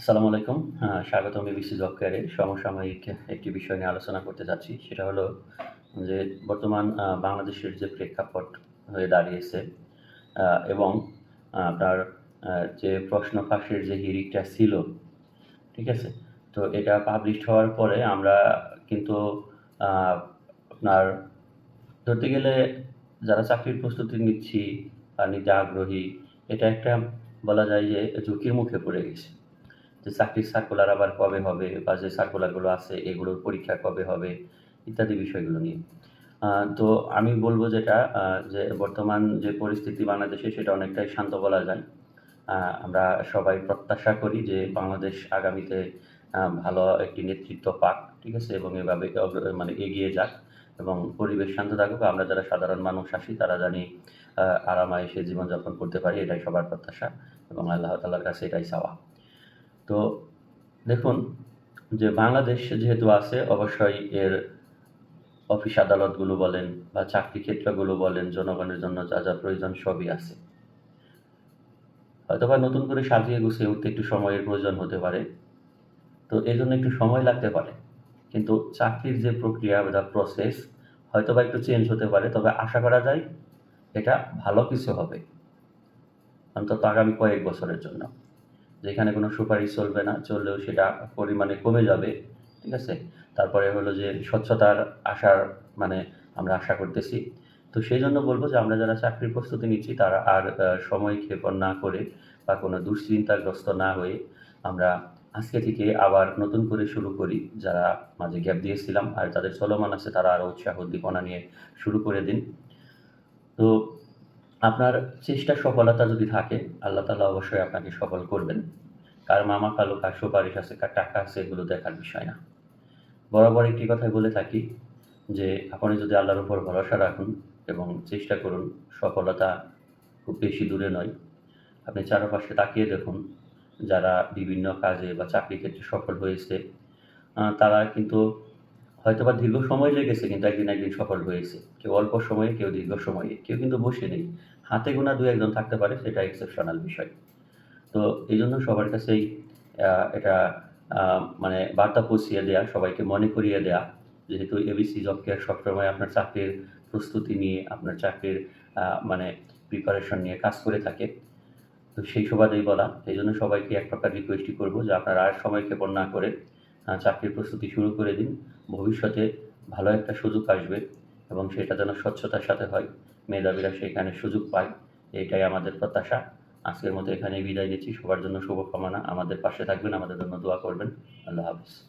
আসসালামু আলাইকুম। স্বাগতম এবিসি জব কেয়ারে সমসাময়িক একটি বিষয় নিয়ে আলোচনা করতে যাচ্ছি। সেটা হলো যে বর্তমান বাংলাদেশের যে প্রেক্ষাপট হয়ে দাঁড়িয়েছে এবং আপনার যে প্রশ্ন ফাঁসের যে হিরিকটা ছিল, ঠিক আছে? তো এটা পাবলিশ হওয়ার পরে আমরা কিন্তু আপনার, ধরতে গেলে যারা চাকরির প্রস্তুতি নিচ্ছি বা নিতে আগ্রহী, এটা একটা বলা যায় যে ঝুঁকির মুখে পড়ে গেছে। যে চাকরির সার্কুলার আবার কবে হবে বা যে সার্কুলারগুলো আছে এগুলোর পরীক্ষা কবে হবে ইত্যাদি বিষয়গুলো নিয়ে। তো আমি বলব যেটা যে বর্তমান যে পরিস্থিতি বাংলাদেশে সেটা অনেকটাই শান্ত বলা যায়। আমরা সবাই প্রত্যাশা করি যে বাংলাদেশ আগামীতে ভালো একটি নেতৃত্ব পাক ঠিক আছে? এবং এভাবে মানে এগিয়ে যাক এবং পরিবেশ শান্ত থাকুক। আমরা যারা সাধারণ মানুষ আসি তারা জানি আহ, আরামায়েসে জীবনযাপন করতে পারি এটাই সবার প্রত্যাশা এবং আল্লাহ তালার কাছে এটাই চাওয়া। তো দেখুন যে বাংলাদেশ যেহেতু আছে, অবশ্যই এর অফিস আদালতগুলো বলেন বা চাকরি ক্ষেত্রগুলো বলেন, জনগণের জন্য যা যা প্রয়োজন সবই আছে। হয়তোবা নতুন করে সাজিয়ে গুছিয়ে উঠতে একটু সময়ের প্রয়োজন হতে পারে। তো এই জন্য একটু সময় লাগতে পারে। কিন্তু চাকরির যে প্রক্রিয়া বা প্রসেস হয়তোবা একটু চেঞ্জ হতে পারে, তবে আশা করা যায় এটা ভালো কিছু হবে। অন্তত আগামী কয়েক বছরের জন্য। যেখানে কোনো সুপারিশ চলবে না, চললেও সেটা পরিমাণে কমে যাবে, ঠিক আছে? তারপরে হলো যে স্বচ্ছতার আশার মানে আমরা আশা করতেছি। তো সেই জন্য বলব যে আমরা যারা চাকরির প্রস্তুতি নিচ্ছি, তারা আর সময় ক্ষেপণ না করে বা কোনো দুশ্চিন্তাগ্রস্ত না হয়ে আমরা আজকে থেকে আবার নতুন করে শুরু করি। যারা মাঝে গ্যাপ দিয়েছিলাম আর যাদের চলমান আছে, তারা আরও উৎসাহ, উদ্দীপনা নিয়ে শুরু করে দিন। তো আপনার চেষ্টা সফলতা যদি থাকে, আল্লাহ তালা অবশ্যই আপনাকে সফল করবেন। কার মামা কালো, কার সুপারিশ আছে, কার টাকা আছে, এগুলো দেখার বিষয় না। বরাবর একটি কথাই বলে থাকি যে, আপনি যদি আল্লাহর উপর ভরসা রাখুন এবং চেষ্টা করুন, সফলতা খুব বেশি দূরে নয়। আপনি চারপাশে তাকিয়ে দেখুন, যারা বিভিন্ন কাজে বা চাকরি ক্ষেত্রে সফল হয়েছে তারা কিন্তু হয়তোবা দীর্ঘ সময় লেগেছে, কিন্তু একদিন একদিন সফল হয়েছে। কেউ অল্প সময়ে, কেউ দীর্ঘ সময়ে, কেউ কিন্তু বসে নেই। হাতে গোনা দু একজন থাকতে পারে, সেটা এক্সেপশনাল বিষয়। তো এই জন্য সবার কাছেই এটা মানে বার্তা পৌঁছিয়ে দেয়া, সবাইকে মনে করিয়ে দেয়া। যেহেতু এবিসি জব কেয়ার সবসময় আপনার চাকরির প্রস্তুতি নিয়ে, আপনার চাকরির মানে প্রিপারেশন নিয়ে কাজ করে থাকে। তো সেই সুবাদেই বলা। এই জন্য সবাইকে এক প্রকার রিকোয়েস্টই করব যে আপনারা আর সময় ক্ষেপণ না করে চাকরির প্রস্তুতি শুরু করে দিন। ভবিষ্যতে ভালো একটা সুযোগ আসবে এবং সেটা যেন স্বচ্ছতার সাথে হয়। মেধাবীরা সেখানে সুযোগ পায়। এটাই আমাদের প্রত্যাশা। আজকের মতো এখানে বিদায় নিচ্ছি। সবার জন্য শুভকামনা। আমাদের পাশে থাকবেন, আমাদের জন্য দোয়া করবেন। আল্লাহ হাফিজ।